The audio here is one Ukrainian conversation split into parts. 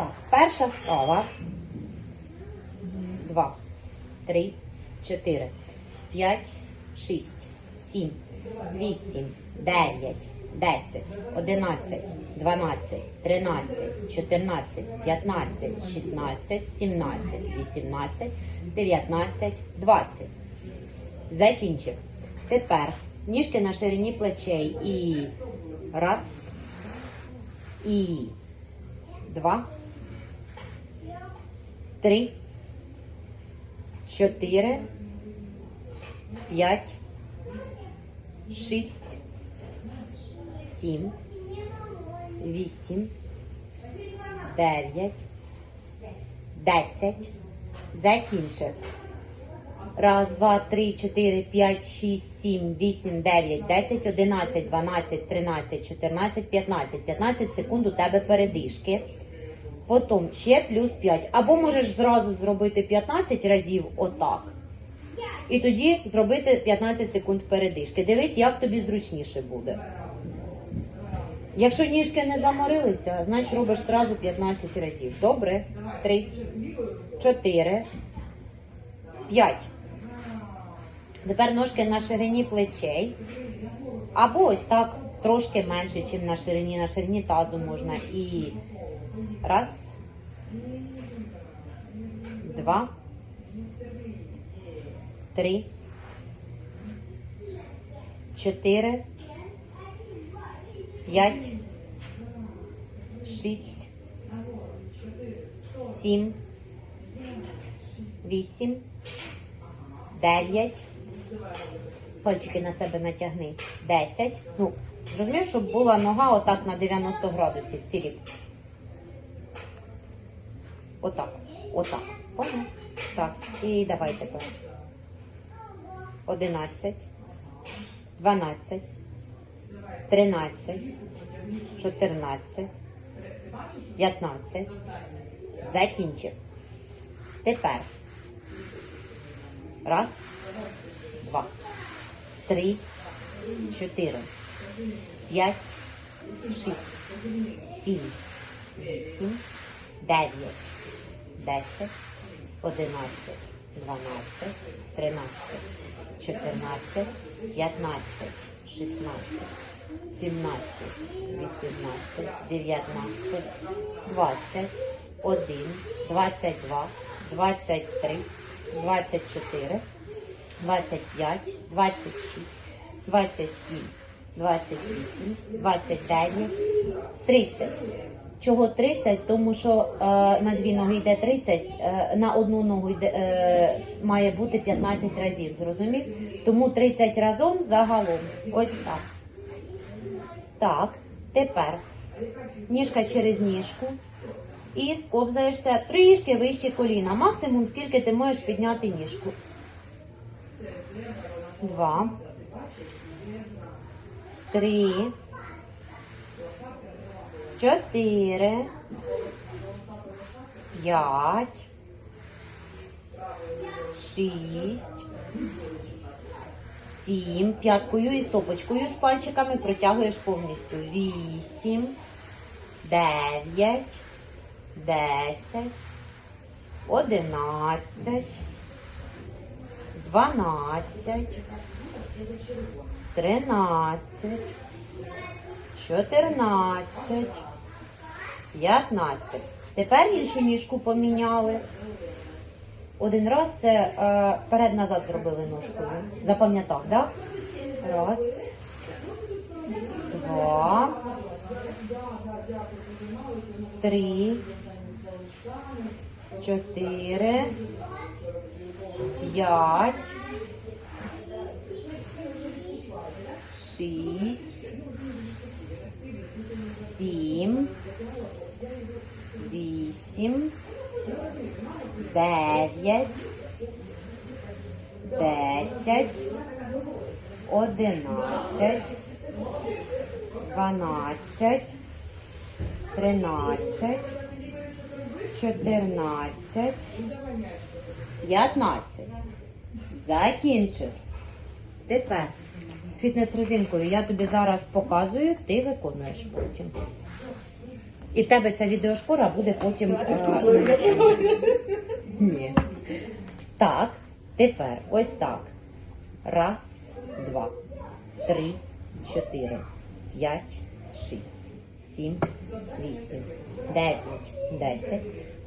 Так, перша вправа. Два, три, чотири, п'ять, шість, сім, вісім, дев'ять, десять, одинадцять, дванадцять, тринадцять, чотирнадцять, п'ятнадцять, шістнадцять, сімнадцять, вісімнадцять, дев'ятнадцять, двадцять. Закінчив. Тепер ніжки на ширині плечей і раз, і два, три, чотири, п'ять, шість, сім, вісім, дев'ять, десять. Закінчив. Раз, два, три, чотири, п'ять, шість, сім, вісім, дев'ять, десять, одинадцять, дванадцять, тринадцять, чотирнадцять, п'ятнадцять. П'ятнадцять секунд у тебе передишки. Потім ще плюс 5. Або можеш зразу зробити 15 разів отак. І тоді зробити 15 секунд передишки. Дивись, як тобі зручніше буде. Якщо ніжки не заморилися, значить робиш зразу 15 разів. Добре? 3, 4, 5. Тепер ножки на ширині плечей. Або ось так, трошки менше, ніж на ширині. На ширині тазу можна. І раз, два, три, чотири, п'ять, шість, сім, вісім, дев'ять. Пальчики на себе натягни. Десять. Ну, зрозумів, щоб була нога отак на 90 градусів. Філіп. Отак. Отак. Понял? Так. І давай тепер. Одинадцять. Дванадцять. Тринадцять. Чотирнадцять. П'ятнадцять. Закінчив. Тепер. Раз, два, три, чотири, п'ять, шість, сім, вісім, дев'ять, 10, 11, 12, 13, 14, 15, 16, 17, 18, 19, 20, 1, 22, 23, 24, 25, 26, 27, 28, 29, 30. Чого 30? Тому що е, на дві ноги йде 30, е, на одну ногу йде, е, має бути 15 разів, зрозумів? Тому 30 разом загалом. Ось так. Так, тепер ніжка через ніжку і скобзаєшся трішки вище коліна. Максимум, скільки ти можеш підняти ніжку. Два. Три. Чотири. П'ять. Шість. Сім. П'яткою і стопочкою з пальчиками протягуєш повністю. Вісім. Дев'ять. Десять. Одинадцять. Дванадцять. Тринадцять. Чотирнадцять. П'ятнадцять. Тепер іншу ніжку поміняли. Один раз це е, вперед-назад зробили ножкою. Запам'ятав, так? Да? Раз. Два. Три. Чотири. П'ять. Шість. Сім. Вісім. Дев'ять. Десять. Одинадцять. Дванадцять. Тринадцять. Чотирнадцять. П'ятнадцять. Закінчив. Тепер з фітнес-резинкою я тобі зараз показую, ти виконуєш потім. І в тебе ця відеошпора буде потім. Е, скупою закриваю. Ні. Так, тепер ось так. Раз, два, три, чотири, п'ять, шість, сім, вісім, дев'ять, десять,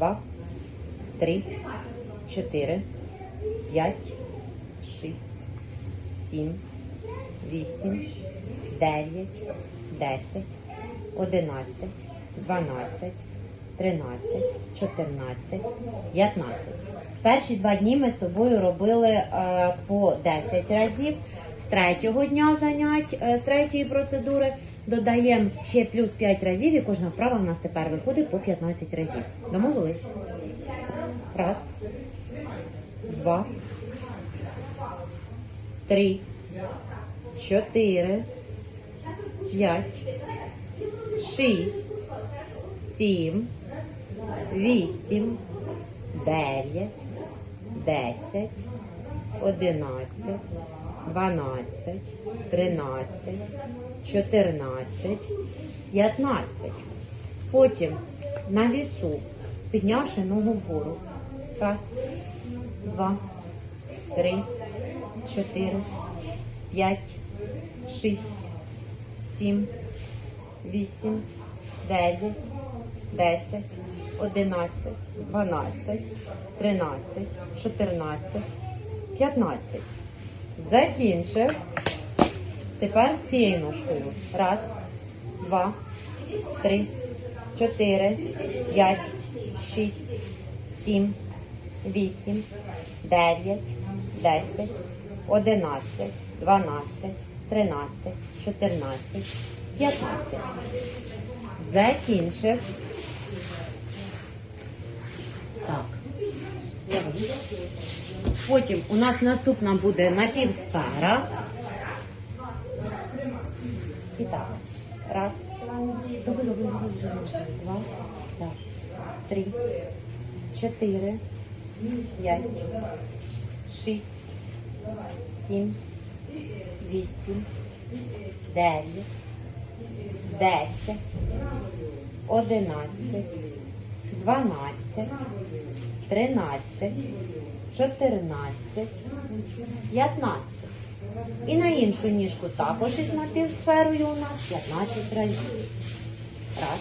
два, три, чотири, п'ять, шість, сім, вісім, дев'ять, десять, одинадцять, дванадцять, тринадцять, чотирнадцять, п'ятнадцять. В перші два дні ми з тобою робили е, по 10 разів. З третього дня занять, е, з третьої процедури додаємо ще плюс 5 разів, і кожна вправа в нас тепер виходить по 15 разів. Домовились? Раз, два, три, чотири, п'ять, шість, сім, вісім, дев'ять, десять, одинадцять, дванадцять, тринадцять, чотирнадцять, п'ятнадцять. Потім на вісу, піднявши ногу вгору. Раз, два, три, чотири, п'ять, шість, сім, вісім, дев'ять, десять, одинадцять, дванадцять, тринадцять, чотирнадцять, п'ятнадцять. Закінчив. Тепер з цією ножкою. Раз, два, три, чотири, п'ять, шість, сім, вісім, дев'ять, десять, одинадцять, дванадцять, тринадцять, чотирнадцять, п'ятнадцять. Закінчив. Так. Потім у нас наступна буде напівсфера. І так. Раз, два, три, чотири, п'ять, шість, сім, вісім, дев'ять, десять, одинадцять, дванадцять, тринадцять, чотирнадцять, п'ятнадцять. І на іншу ніжку також із напівсферою у нас 15 разів. Раз,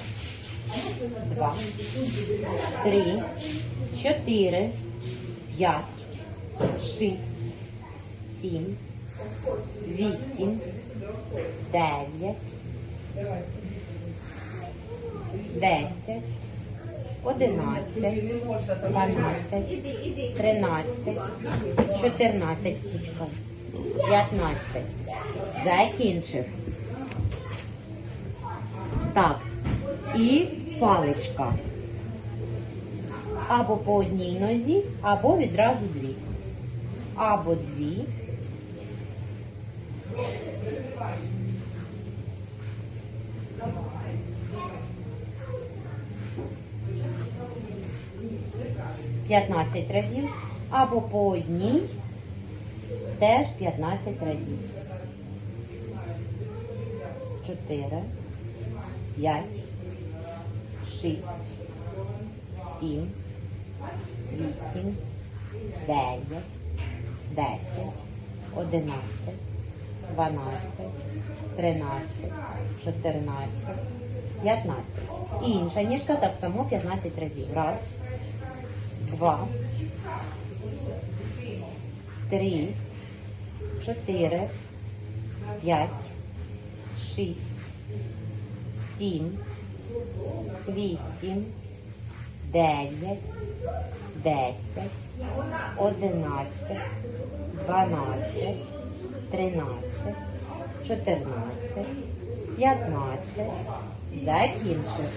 два, три, чотири, п'ять, шість, сім, вісім, дев'ять, десять, одинадцять, дванадцять, тринадцять, чотирнадцять. Почекай. 15. Закінчив. Так. І паличка. Або по одній нозі, або відразу дві. Або дві. П'ятнадцять разів. Або по одній. Теж 15 разів. 4, 5, 6, 7, 8, 9, 10, 11, 12, 13, 14, 15. І інша ніжка так само 15 разів. Раз, два, три, чотири, п'ять, шість, сім, вісім, дев'ять, десять, одинадцять, дванадцять, тринадцять, чотирнадцять, п'ятнадцять, Закінчив.